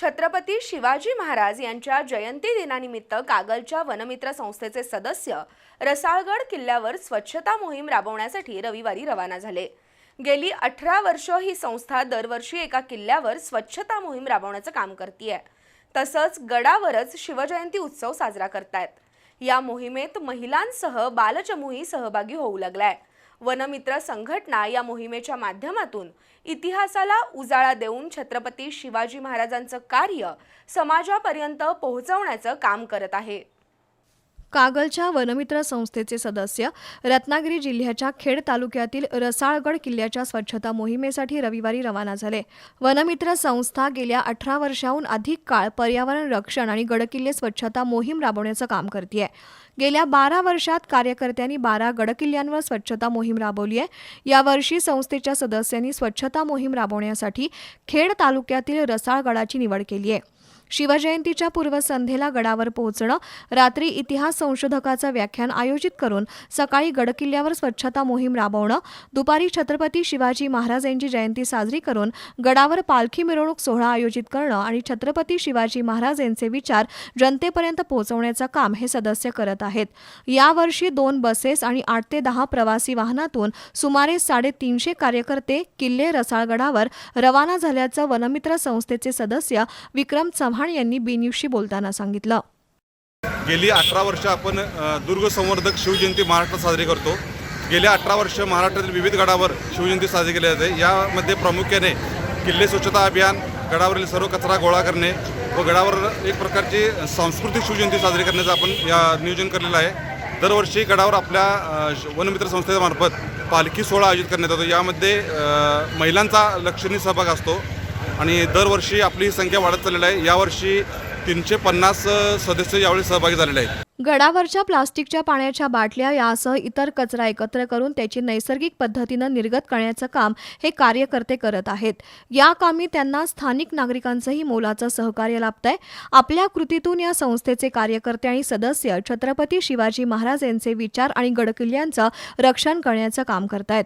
छत्रपती शिवाजी महाराज यांच्या जयंती दिनानिमित्त कागलच्या वनमित्र संस्थेचे सदस्य रसाळगड किल्ल्यावर स्वच्छता मोहीम राबवण्यासाठी रविवारी रवाना झाले. गेली अठरा वर्ष ही संस्था दरवर्षी एका किल्ल्यावर स्वच्छता मोहीम राबवण्याचं काम करते तसंच गडावरच शिवजयंती उत्सव साजरा करतायत. या मोहिमेत महिलांसह बालचमूही सहभागी होऊ लागलाय. वनमित्र संघटना या मोहिमेच्या माध्यमातून इतिहासाला उजाळा देऊन छत्रपती शिवाजी महाराजांचं कार्य समाजापर्यंत पोहोचवण्याचं काम करत आहे. कागलच्या वनमित्र संस्थेचे सदस्य रत्नागिरी जिल्ह्याच्या खेड तालुक्यातील रसाळगड किल्ल्याच्या स्वच्छता मोहिमेसाठी रविवारी रवाना झाले. वनमित्र संस्था गेल्या अठरा वर्षाहून अधिक काळ पर्यावरण रक्षण आणि गडकिल्ले स्वच्छता मोहीम राबवण्याचं काम करते गेल्या बारा वर्षात कार्यकर्त्यांनी बारा गडकिल्ल्यांवर स्वच्छता मोहीम राबवली आहे. यावर्षी संस्थेच्या सदस्यांनी स्वच्छता मोहीम राबवण्यासाठी खेड तालुक्यातील रसाळगडाची निवड केली आहे. शिवजयंतीच्या पूर्वसंध्येला गडावर पोहोचणं रात्री इतिहास संशोधकाचं व्याख्यान आयोजित करून सकाळी गडकिल्ल्यावर स्वच्छता मोहीम राबवणं दुपारी छत्रपती शिवाजी महाराज यांची जयंती साजरी करून गडावर पालखी मिरवणूक सोहळा आयोजित करणं आणि छत्रपती शिवाजी महाराज यांचे विचार जनतेपर्यंत पोहोचवण्याचं काम हे सदस्य करत आहेत. यावर्षी दोन बसेस आणि आठ ते दहा प्रवासी वाहनातून सुमारे साडेतीनशे कार्यकर्ते किल्ले रसाळगडावर रवाना झाल्याचं वनमित्र संस्थेचे सदस्य विक्रम चव्हाण यांनी बी बोलताना सांगितलं. गेली अठरा वर्ष आपण दुर्ग संवर्धक शिवजयंती महाराष्ट्रात साजरी करतो. गेल्या अठरा वर्ष महाराष्ट्रातील विविध गडावर शिवजयंती साजरी केली जाते. यामध्ये प्रामुख्याने किल्ले स्वच्छता अभियान गडावरील सर्व कचरा गोळा करणे व गडावर एक प्रकारची सांस्कृतिक शिवजयंती साजरी करण्याचं आपण या नियोजन केलेलं आहे. दरवर्षी गडावर आपल्या वनमित्र संस्थेच्या वनमित्र संस्थेमार्फत पालखी सोहळा आयोजित करण्यात येतो. यामध्ये महिलांचा लक्षणीय सहभाग असतो. आणि दरवर्षी आपली ही संख्या वाढत चाललेली आहे. यावर्षी तीनशे पन्नास सदस्य यावेळी सहभागी झालेले आहेत. गडावरच्या प्लास्टिकच्या पाण्याच्या बाटल्या यासह इतर कचरा एकत्र करून त्याची नैसर्गिक पद्धतीनं निर्गत करण्याचं काम हे कार्यकर्ते करत आहेत. या कामी त्यांना स्थानिक नागरिकांचंही मोलाचं सहकार्य लाभतंय. आपल्या कृतीतून या संस्थेचे कार्यकर्ते आणि सदस्य छत्रपती शिवाजी महाराज यांचे विचार आणि गडकिल्ल्यांचं रक्षण करण्याचं काम करतायत.